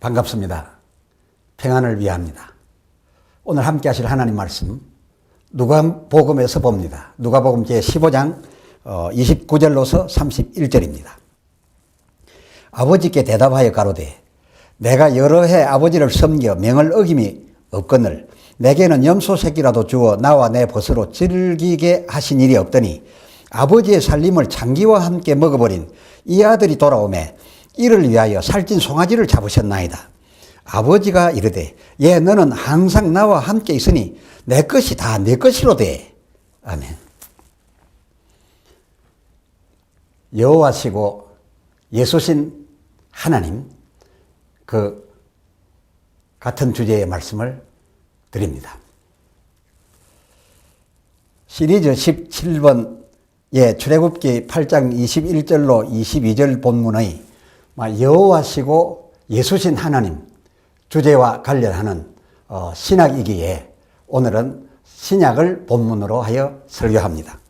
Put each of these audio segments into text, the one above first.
반갑습니다. 평안을 위합니다. 오늘 함께 하실 하나님 말씀 누가복음에서 봅니다. 누가복음 제 15장 29절로서 31절입니다. 아버지께 대답하여 가로되 내가 여러 해 아버지를 섬겨 명을 어김이 없거늘 내게는 염소 새끼라도 주어 나와 내 벗으로 즐기게 하신 일이 없더니 아버지의 살림을 장기와 함께 먹어버린 이 아들이 돌아오매 이를 위하여 살찐 송아지를 잡으셨나이다. 아버지가 이르되 예 너는 항상 나와 함께 있으니 내 것이 다 내 것이로 돼. 아멘. 여호와시고 예수신 하나님 그 같은 주제의 말씀을 드립니다. 시리즈 17번의 출애굽기 8장 21절로 22절 본문의 여호와시고 예수신 하나님 주제와 관련하는 어, 신학이기에 오늘은 신약을 본문으로 하여 설교합니다.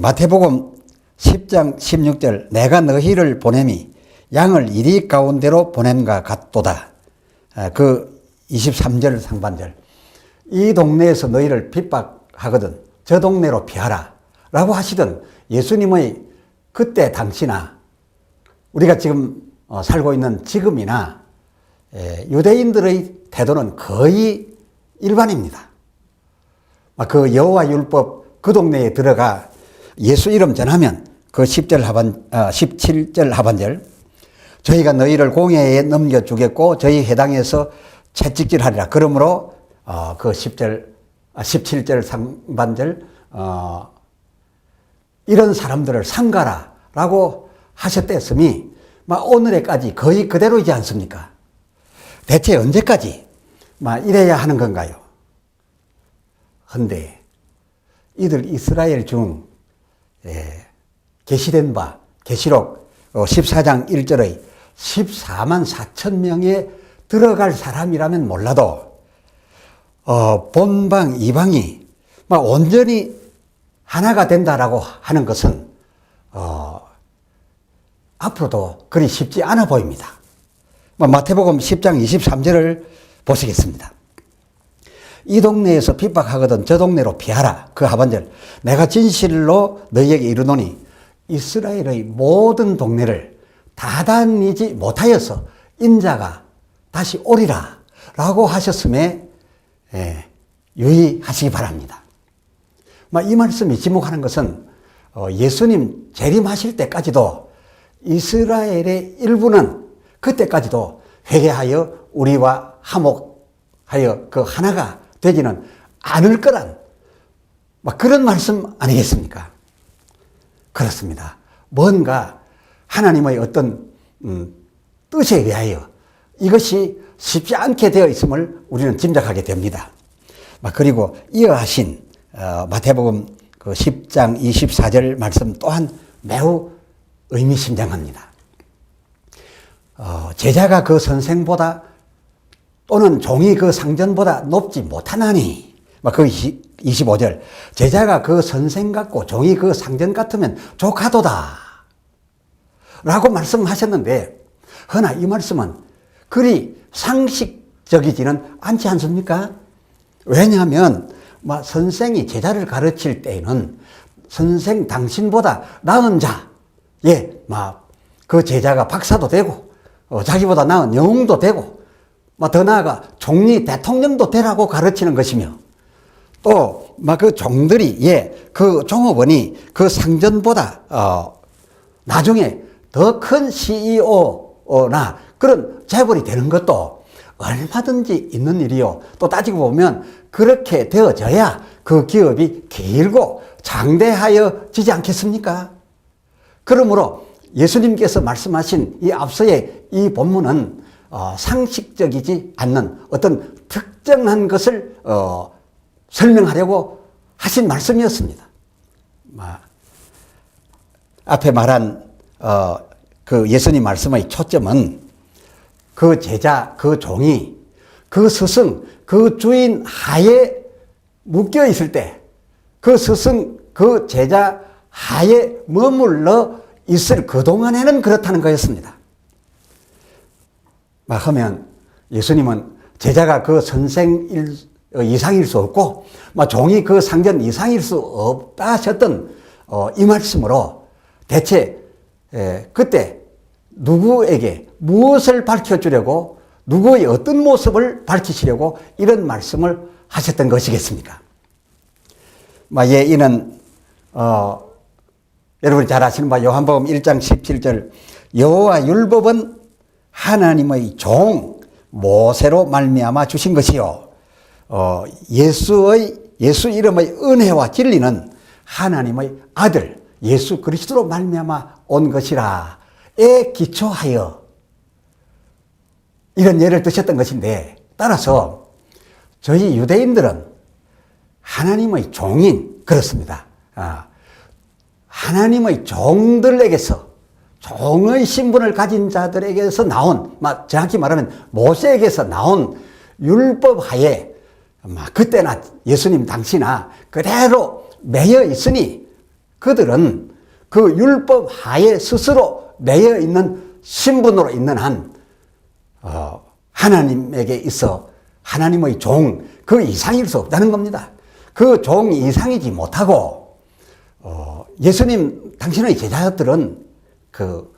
마태복음 10장 16절 내가 너희를 보냄이 양을 이리 가운데로 보냄과 같도다. 그 23절 상반절 이 동네에서 너희를 핍박하거든 저 동네로 피하라 라고 하시던 예수님의 그때 당시나 우리가 지금 어, 살고 있는 지금이나 유대인들의 태도는 거의 일반입니다. 그 여호와 율법 그 동네에 들어가 예수 이름 전하면 그 10절 하반, 17절 아, 하반절 저희가 너희를 공회에 넘겨주겠고 저희 해당에서 채찍질하리라. 그러므로 어, 그 10절, 17절 아, 상반절 어, 이런 사람들을 상가라라고 하셨댔음이 막 오늘에까지 거의 그대로이지 않습니까? 대체 언제까지 막 이래야 하는 건가요? 근데 이들 이스라엘 중 예, 계시된 바 계시록 14장 어, 1절의 14만 4천 명에 들어갈 사람이라면 몰라도 어, 본방 이방이 막 온전히 하나가 된다라고 하는 것은 어, 앞으로도 그리 쉽지 않아 보입니다. 뭐 마태복음 10장 23절을 보시겠습니다. 이 동네에서 핍박하거든 저 동네로 피하라. 그 하반절. 내가 진실로 너희에게 이르노니 이스라엘의 모든 동네를 다단이지 못하여서 인자가 다시 오리라. 라고 하셨음에 예, 유의하시기 바랍니다. 이 말씀이 지목하는 것은 어, 예수님 재림하실 때까지도 이스라엘의 일부는 그때까지도 회개하여 우리와 화목하여 그 하나가 되지는 않을 거란 그런 말씀 아니겠습니까? 그렇습니다. 뭔가 하나님의 어떤 음, 뜻에 의하여 이것이 쉽지 않게 되어 있음을 우리는 짐작하게 됩니다. 그리고 이어 하신 어, 마태복음 그 10장 24절 말씀 또한 매우 의미심장합니다. 어, 제자가 그 선생보다 또는 종이 그 상전보다 높지 못하나니 그 25절 제자가 그 선생 같고 종이 그 상전 같으면 조카도다 라고 말씀하셨는데 허나 이 말씀은 그리 상식적이지는 않지 않습니까? 왜냐하면 뭐 선생이 제자를 가르칠 때에는 선생 당신보다 나은 자, 예, 막 그 제자가 박사도 되고 어, 자기보다 나은 영웅도 되고 더 나아가 종리 대통령도 되라고 가르치는 것이며 또 막 그 종들이 예, 그 종업원이 그 상전보다 어 나중에 더 큰 CEO나 그런 재벌이 되는 것도 얼마든지 있는 일이요. 또 따지고 보면 그렇게 되어져야 그 기업이 길고 장대하여지지 않겠습니까? 그러므로 예수님께서 말씀하신 이 앞서의 이 본문은 어, 상식적이지 않는 어떤 특정한 것을 어, 설명하려고 하신 말씀이었습니다. 앞에 말한 어, 그 예수님 말씀의 초점은 그 제자, 그 종이, 그 스승, 그 주인 하에 묶여 있을 때, 그 스승, 그 제자 하에 머물러 있을 그동안에는 그렇다는 거였습니다. 막 하면 예수님은 제자가 그 선생일 어, 이상일 수 없고 막 종이 그 상전 이상일 수 없다 하셨던 어, 이 말씀으로 대체 에, 그때 누구에게 무엇을 밝혀주려고 누구의 어떤 모습을 밝히시려고 이런 말씀을 하셨던 것이겠습니까? 막 예, 이는 어, 여러분이 잘 아시는 바 요한복음 1장 17절 여호와 율법은 하나님의 종 모세로 말미암아 주신 것이요. 어, 예수의 예수 이름의 은혜와 진리는 하나님의 아들 예수 그리스도로 말미암아 온 것이라에 기초하여. 이런 예를 드셨던 것인데 따라서 저희 유대인들은 하나님의 종인 그렇습니다. 아, 하나님의 종들에게서 종의 신분을 가진 자들에게서 나온, 막 정확히 말하면 모세에게서 나온 율법 하에 막 그때나 예수님 당시나 그대로 매여 있으니 그들은 그 율법 하에 스스로 매여 있는 신분으로 있는 한 어, 하나님에게 있어 하나님의 종 그 이상일 수 없다는 겁니다. 그 종 이상이지 못하고 어, 예수님 당신의 제자들은 그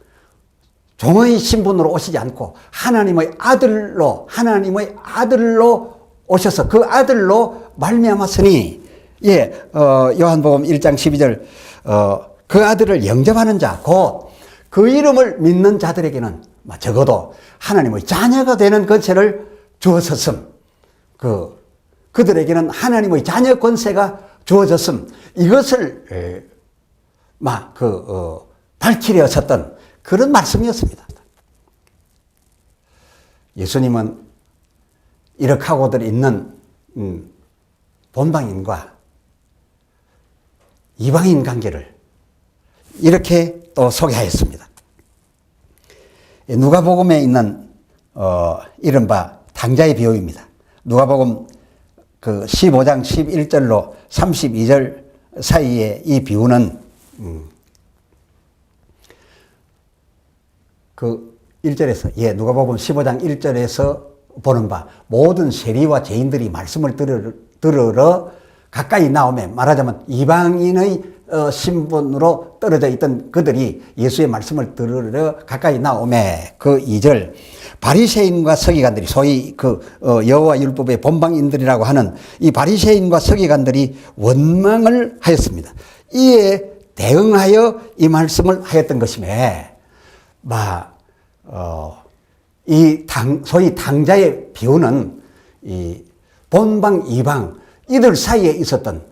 종의 신분으로 오시지 않고 하나님의 아들로 하나님의 아들로 오셔서 그 아들로 말미암았으니 예 어, 요한복음 1장 12절 어, 그 아들을 영접하는 자 곧 그 이름을 믿는 자들에게는 적어도 하나님의 자녀가 되는 권세를 주었었음. 그 그들에게는 하나님의 자녀 권세가 주어졌음. 이것을 막그 어, 하셨던 그런 말씀이었습니다. 예수님은 이렇게 하고들 있는 음, 본방인과 이방인 관계를 이렇게 또 소개하였습니다. 누가복음에 있는 어, 이른바 당자의 비유입니다. 누가복음 그 15장 11절로 32절 사이에 이 비유는 음, 그 1절에서 예 누가복음 15장 1절에서 보는 바 모든 세리와 죄인들이 말씀을 들으러, 들으러 가까이 나오면 말하자면 이방인의 어, 신분으로 떨어져 있던 그들이 예수의 말씀을 들으러 가까이 나오매. 그 2절. 바리새인과 서기관들이 소위 그 어, 여호와 율법의 본방인들이라고 하는 이 바리새인과 서기관들이 원망을 하였습니다. 이에 대응하여 이 말씀을 하였던 것임에 마, 어, 이 당, 소위 당자의 비유는 이 본방, 이방, 이들 사이에 있었던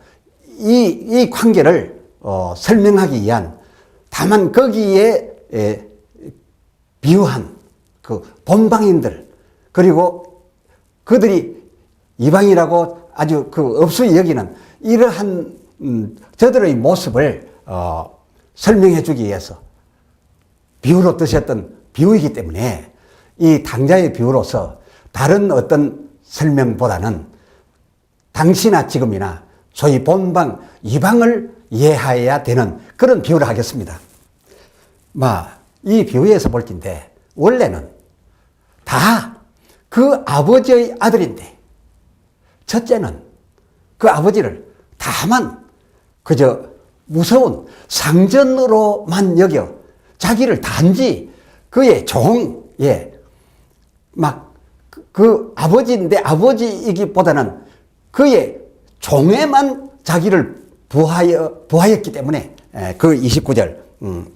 이, 이 관계를 어, 설명하기 위한 다만 거기에 에, 비유한 그 본방인들 그리고 그들이 이방이라고 아주 그 없이 여기는 이러한 음, 저들의 모습을 어, 설명해 주기 위해서 비유로 드셨던 비유이기 때문에 이 당자의 비유로서 다른 어떤 설명보다는 당시나 지금이나 소위 본방, 이방을 이해해야 되는 그런 비유를 하겠습니다. 마, 이 비유에서 볼 텐데, 원래는 다 그 아버지의 아들인데, 첫째는 그 아버지를 다만 그저 무서운 상전으로만 여겨 자기를 단지 그의 종, 예, 막, 그, 그 아버지인데 아버지이기보다는 그의 종에만 자기를 부하여, 부하였기 때문에, 예, 그 29절, 음,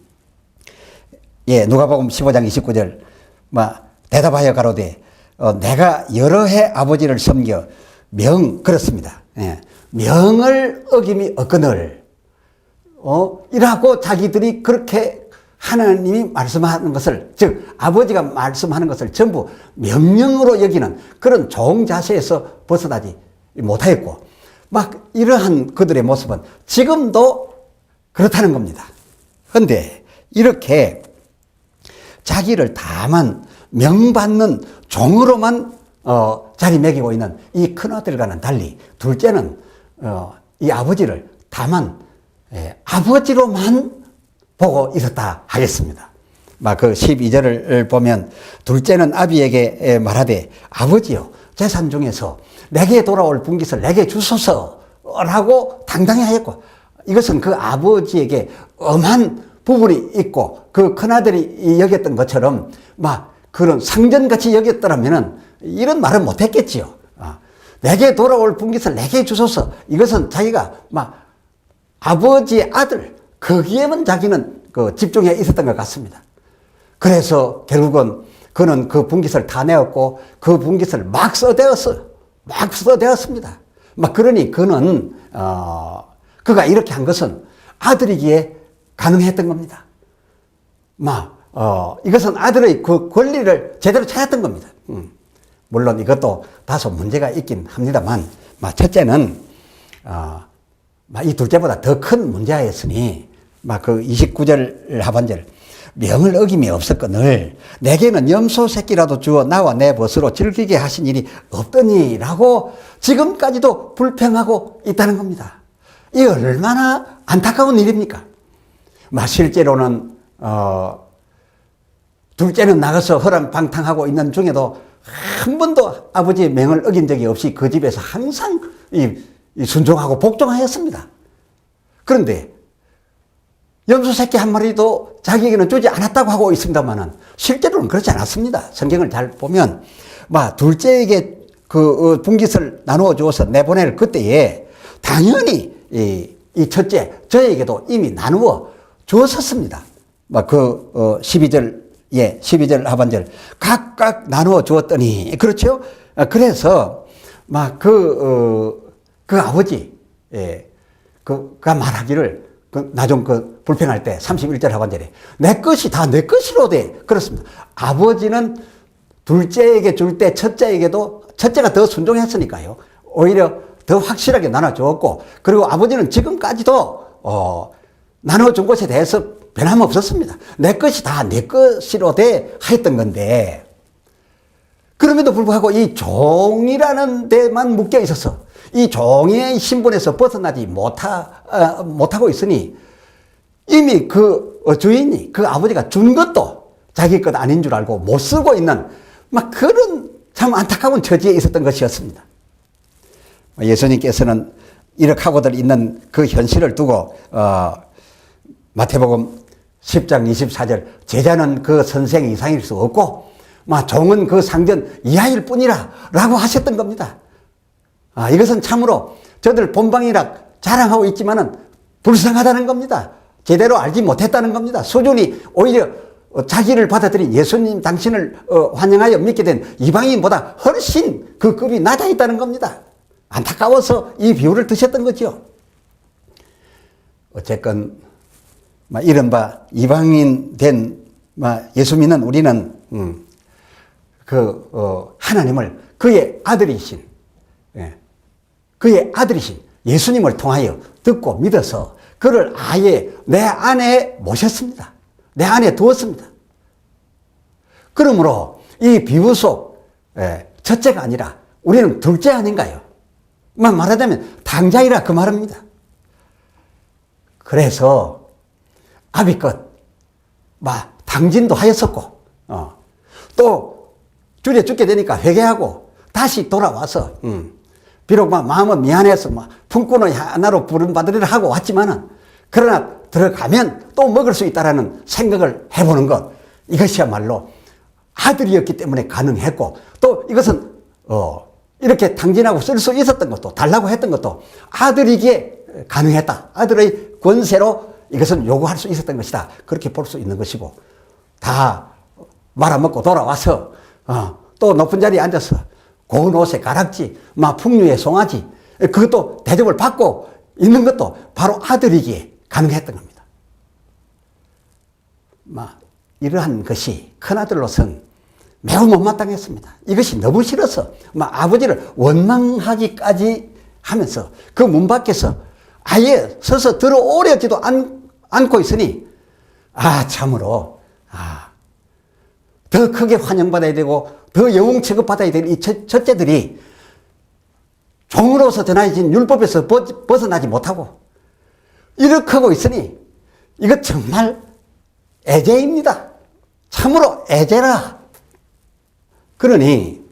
예, 누가복음 15장 29절, 막, 대답하여 가로되, 어, 내가 여러 해 아버지를 섬겨 명, 그렇습니다. 예, 명을 어김이 없거늘, 어, 이라고 자기들이 그렇게 하나님이 말씀하는 것을, 즉, 아버지가 말씀하는 것을 전부 명령으로 여기는 그런 종 자세에서 벗어나지 못하였고, 막 이러한 그들의 모습은 지금도 그렇다는 겁니다. 그런데 이렇게 자기를 다만 명받는 종으로만 어, 자리매기고 있는 이 큰아들과는 달리 둘째는 어, 이 아버지를 다만 예, 아버지로만 보고 있었다 하겠습니다. 막 그 12절을 보면 둘째는 아비에게 말하되 아버지요 재산 중에서 내게 돌아올 분깃을 내게 주소서 라고 당당히 하였고 이것은 그 아버지에게 엄한 부분이 있고 그 큰아들이 여겼던 것처럼 막 그런 상전같이 여겼더라면은 이런 말은 못했겠지요. 아, 내게 돌아올 분깃을 내게 주소서 이것은 자기가 막 아버지의 아들 거기에만 자기는 그 집중해 있었던 것 같습니다. 그래서 결국은 그는 그 분깃을 다 내었고 그 분깃을 막 써대었어요. 막 써대었습니다. 막 그러니 그는 어 그가 이렇게 한 것은 아들이기에 가능했던 겁니다. 막 어, 이것은 아들의 그 권리를 제대로 찾았던 겁니다. 음. 물론 이것도 다소 문제가 있긴 합니다만, 막 첫째는, 어, 막 이 둘째보다 더 큰 문제였으니, 막 그 29절 하반절, 명을 어김이 없었거늘, 내게는 염소 새끼라도 주어 나와 내 벗으로 즐기게 하신 일이 없더니라고 지금까지도 불평하고 있다는 겁니다. 이 얼마나 안타까운 일입니까? 막 실제로는, 어, 둘째는 나가서 허랑방탕하고 있는 중에도 한 번도 아버지의 명을 어긴 적이 없이 그 집에서 항상 이, 이 순종하고 복종하였습니다. 그런데 염소 새끼 한 마리도 자기에게는 주지 않았다고 하고 있습니다만은 실제로는 그렇지 않았습니다. 성경을 잘 보면 막 둘째에게 그 어, 분깃을 나누어 주어서 내보낼 그때에 당연히 이, 이 첫째 저에게도 이미 나누어 주었었습니다. 막그 어, 12절 예, 12절 하반절 각각 나누어 주었더니 그렇죠? 아, 그래서 막그 어, 그 아버지 예, 그가 말하기를 그 나중 그 불평할 때 31절 하반절에 내 것이 다 내 것이로 돼 그렇습니다. 아버지는 둘째에게 줄 때 첫째에게도 첫째가 더 순종했으니까요. 오히려 더 확실하게 나눠주었고 그리고 아버지는 지금까지도 어, 나눠준 것에 대해서 변함없었습니다. 내 것이 다 내 것이로 돼 하였던 건데 그럼에도 불구하고 이 종이라는 데만 묶여 있어서 이 종의 신분에서 벗어나지 못하, 어, 못하고 있으니 이미 그 주인이 그 아버지가 준 것도 자기 것 아닌 줄 알고 못 쓰고 있는 막 그런 참 안타까운 처지에 있었던 것이었습니다. 예수님께서는 이렇게 하고들 있는 그 현실을 두고 어, 마태복음 10장 24절 제자는 그 선생 이상일 수 없고 막 종은 그 상전 이하일 뿐이라 라고 하셨던 겁니다. 아, 이것은 참으로 저들 본방이라 자랑하고 있지만은 불쌍하다는 겁니다. 제대로 알지 못했다는 겁니다. 수준이 오히려 자기를 받아들인 예수님 당신을 어, 환영하여 믿게 된 이방인보다 훨씬 그 급이 낮아 있다는 겁니다. 안타까워서 이 비유를 드셨던 거죠. 어쨌건 막 이른바 이방인 된 예수 믿는 우리는 음, 그 어, 하나님을 그의 아들이신 예, 그의 아들이신 예수님을 통하여 듣고 믿어서 그를 아예 내 안에 모셨습니다. 내 안에 두었습니다. 그러므로 이 비유 속 예, 첫째가 아니라 우리는 둘째 아닌가요? 말하자면 당자이라 그 말입니다. 그래서 아비껏 막 당진도 하였었고 어. 또 줄에 죽게 되니까 회개하고 다시 돌아와서 음. 비록 막 마음은 미안해서 막 품꾼을 하나로 부름받으리라 하고 왔지만은 그러나 들어가면 또 먹을 수 있다라는 생각을 해보는 것 이것이야말로 아들이었기 때문에 가능했고 또 이것은 어 이렇게 당진하고 쓸 수 있었던 것도 달라고 했던 것도 아들이기에 가능했다 아들의 권세로 이것은 요구할 수 있었던 것이다. 그렇게 볼 수 있는 것이고 다 말아먹고 돌아와서 어, 또 높은 자리에 앉아서 고운 옷에 가락지, 막 풍류에 송아지 그것도 대접을 받고 있는 것도 바로 아들이기에 가능했던 겁니다. 막 이러한 것이 큰아들로선 매우 못마땅했습니다. 이것이 너무 싫어서 막 아버지를 원망하기까지 하면서 그 문 밖에서 아예 서서 들어오려지도 않, 안고 있으니 아 참으로 아, 더 크게 환영받아야 되고 더 영웅 취급받아야 될 이 첫째들이 종으로서 전하여진 율법에서 벗어나지 못하고 이렇게 하고 있으니 이것 정말 애제입니다. 참으로 애제라. 그러니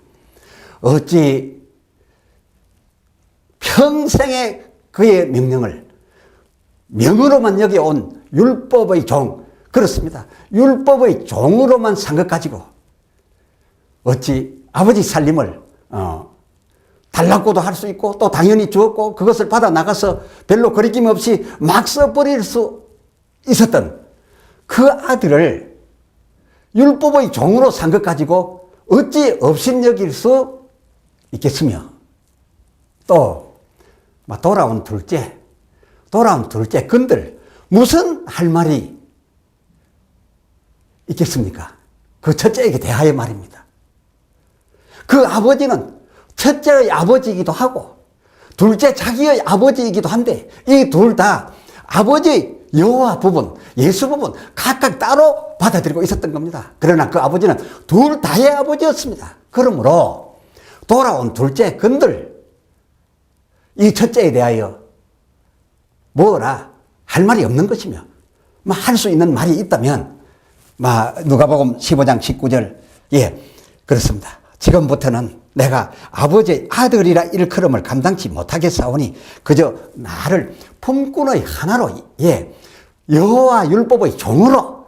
어찌 평생의 그의 명령을 명으로만 여겨온 율법의 종, 그렇습니다. 율법의 종으로만 산 것 가지고 어찌 아버지 살림을 어, 달라고도 할 수 있고 또 당연히 주었고 그것을 받아 나가서 별로 거리낌 없이 막 써버릴 수 있었던 그 아들을 율법의 종으로 산 것 가지고 어찌 업신여길 수 있겠으며 또막 돌아온 둘째 돌아온 둘째 건들 무슨 할 말이 있겠습니까? 그 첫째에게 대하여 말입니다. 그 아버지는 첫째의 아버지이기도 하고 둘째 자기의 아버지이기도 한데 이 둘 다 아버지 여호와 부분, 예수 부분 각각 따로 받아들이고 있었던 겁니다. 그러나 그 아버지는 둘 다의 아버지였습니다. 그러므로 돌아온 둘째 건들 이 첫째에 대하여 뭐라 할 말이 없는 것이며 할 수 있는 말이 있다면 막 누가복음 15장 19절 예 그렇습니다. 지금부터는 내가 아버지의 아들이라 일컬음을 감당치 못하겠사오니 그저 나를 품꾼의 하나로 예 여호와 율법의 종으로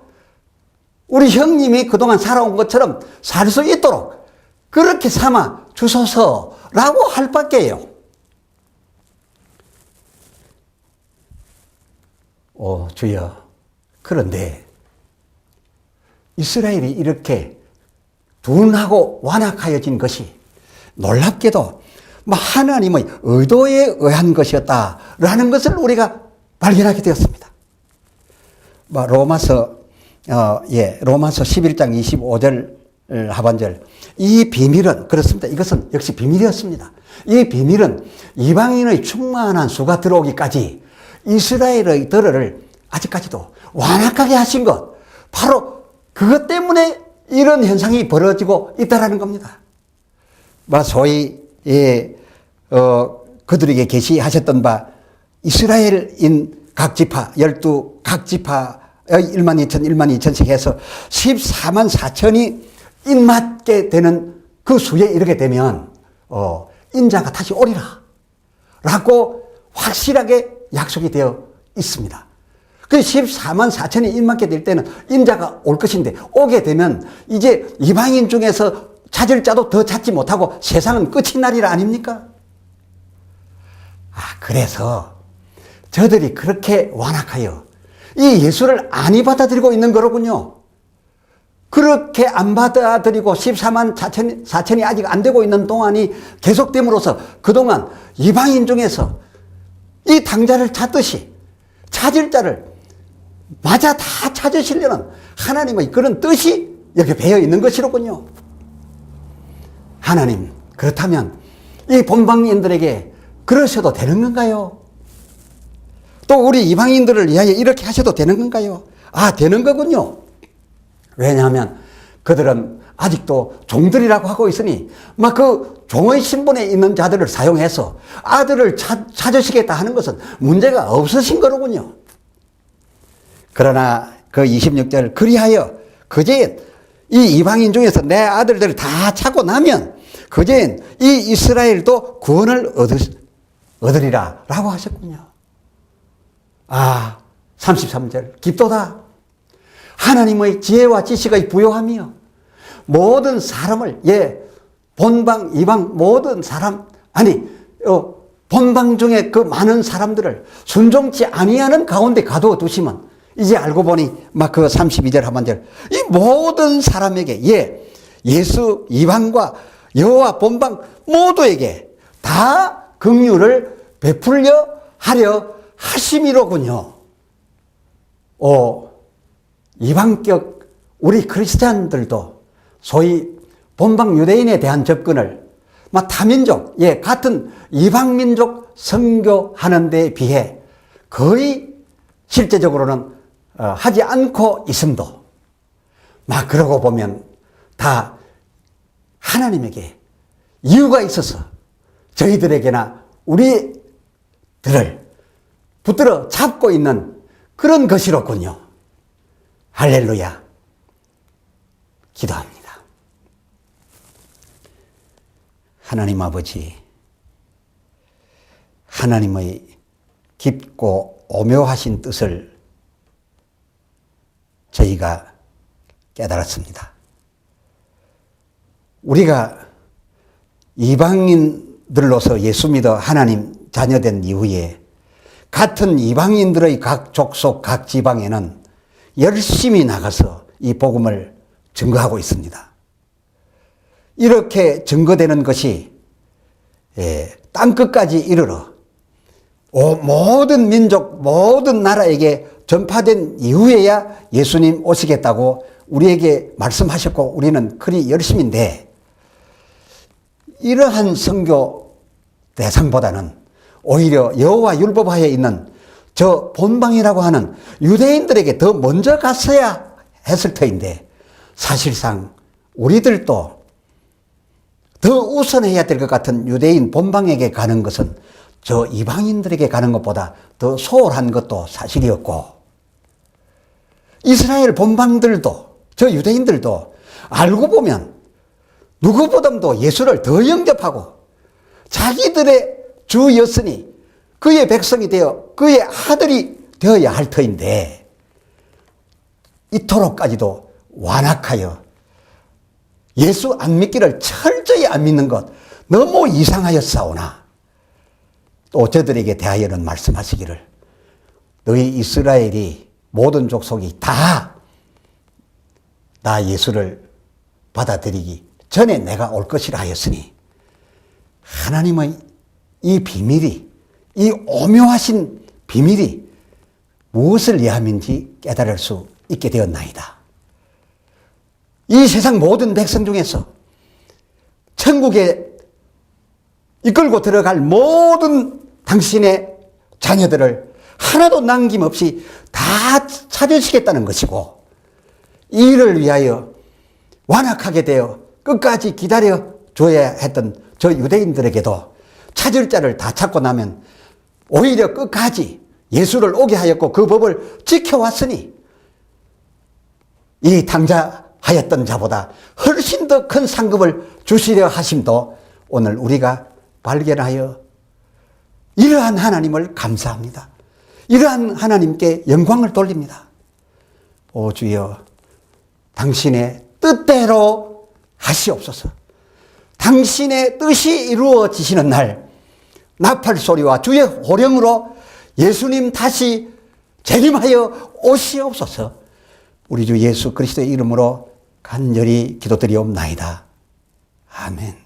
우리 형님이 그동안 살아온 것처럼 살 수 있도록 그렇게 삼아 주소서라고 할 밖에요. 오 주여 그런데 이스라엘이 이렇게 둔하고 완악하여진 것이 놀랍게도 뭐 하나님의 의도에 의한 것이었다라는 것을 우리가 발견하게 되었습니다. 뭐 로마서 어, 예, 로마서 11장 25절 하반절 이 비밀은 그렇습니다. 이것은 역시 비밀이었습니다. 이 비밀은 이방인의 충만한 수가 들어오기까지 이스라엘의 들을 아직까지도 완악하게 하신 것 바로 그것 때문에 이런 현상이 벌어지고 있다라는 겁니다. 뭐 소위 예, 어, 그들에게 계시하셨던 바 이스라엘인 각 지파 열두 각 지파 1만 2천 1만 2천씩 해서 14만 4천이 인맞게 되는 그 수에 이르게 되면 어, 인자가 다시 오리라 라고 확실하게 약속이 되어 있습니다. 그 14만 4천이 인맞게 될 때는 인자가 올 것인데 오게 되면 이제 이방인 중에서 찾을 자도 더 찾지 못하고 세상은 끝이 날이라 아닙니까? 아, 그래서 저들이 그렇게 완악하여 이 예수를 안이 받아들이고 있는 거로군요. 그렇게 안 받아들이고 14만 4천, 4천이 아직 안 되고 있는 동안이 계속됨으로써 그동안 이방인 중에서 이 당자를 찾듯이 찾을 자를 맞아 다 찾으시려는 하나님의 그런 뜻이 여기 배어 있는 것이로군요. 하나님, 그렇다면 이 본방인들에게 그러셔도 되는 건가요? 또 우리 이방인들을 위하여 이렇게 하셔도 되는 건가요? 아, 되는 거군요. 왜냐하면 그들은 아직도 종들이라고 하고 있으니 막 그 종의 신분에 있는 자들을 사용해서 아들을 찾, 찾으시겠다 하는 것은 문제가 없으신 거로군요. 그러나 그 26절 그리하여 그제인 이 이방인 중에서 내 아들들을 다 찾고 나면 그제인 이 이스라엘도 구원을 얻으, 얻으리라 라고 하셨군요. 아 33절 깊도다. 하나님의 지혜와 지식의 부요함이요. 모든 사람을 예 본방 이방 모든 사람 아니 어, 본방 중에 그 많은 사람들을 순종치 아니하는 가운데 가두어 두시면 이제 알고 보니 막그 32절 하반절 이 모든 사람에게 예 예수 이방과 여호와 본방 모두에게 다 긍휼을 베풀려 하려 하심이로군요. 어, 이방격 우리 크리스찬들도 소위 본방 유대인에 대한 접근을 막 타민족, 예, 같은 이방 민족 선교하는 데 비해 거의 실제적으로는 어, 하지 않고 있음도 막 그러고 보면 다 하나님에게 이유가 있어서 저희들에게나 우리들을 붙들어 잡고 있는 그런 것이로군요. 할렐루야. 기도합니다. 하나님 아버지, 하나님의 깊고 오묘하신 뜻을 저희가 깨달았습니다. 우리가 이방인들로서 예수 믿어 하나님 자녀된 이후에 같은 이방인들의 각 족속, 각 지방에는 열심히 나가서 이 복음을 증거하고 있습니다. 이렇게 증거되는 것이 예, 땅끝까지 이르러 오, 모든 민족, 모든 나라에게 전파된 이후에야 예수님 오시겠다고 우리에게 말씀하셨고 우리는 그리 열심인데 이러한 선교 대상보다는 오히려 여호와 율법하에 있는 저 본방이라고 하는 유대인들에게 더 먼저 갔어야 했을 터인데 사실상 우리들도 더 우선해야 될 것 같은 유대인 본방에게 가는 것은 저 이방인들에게 가는 것보다 더 소홀한 것도 사실이었고 이스라엘 본방들도 저 유대인들도 알고 보면 누구보다도 예수를 더 영접하고 자기들의 주였으니 그의 백성이 되어 그의 아들이 되어야 할 터인데 이토록까지도 완악하여 예수 안 믿기를 철저히 안 믿는 것 너무 이상하였사오나 또 저들에게 대하여는 말씀하시기를 너희 이스라엘이 모든 족속이 다 나 예수를 받아들이기 전에 내가 올 것이라 하였으니 하나님의 이 비밀이 이 오묘하신 비밀이 무엇을 위함인지 깨달을 수 있게 되었나이다. 이 세상 모든 백성 중에서 천국에 이끌고 들어갈 모든 당신의 자녀들을 하나도 남김없이 다 찾으시겠다는 것이고 이를 위하여 완악하게 되어 끝까지 기다려 줘야 했던 저 유대인들에게도 찾을 자를 다 찾고 나면 오히려 끝까지 예수를 오게 하였고 그 법을 지켜왔으니 이 당자하였던 자보다 훨씬 더 큰 상급을 주시려 하심도 오늘 우리가 발견하여 이러한 하나님을 감사합니다. 이러한 하나님께 영광을 돌립니다. 오 주여 당신의 뜻대로 하시옵소서. 당신의 뜻이 이루어지시는 날 나팔 소리와 주의 호령으로 예수님 다시 재림하여 오시옵소서. 우리 주 예수 그리스도의 이름으로 간절히 기도드리옵나이다. 아멘.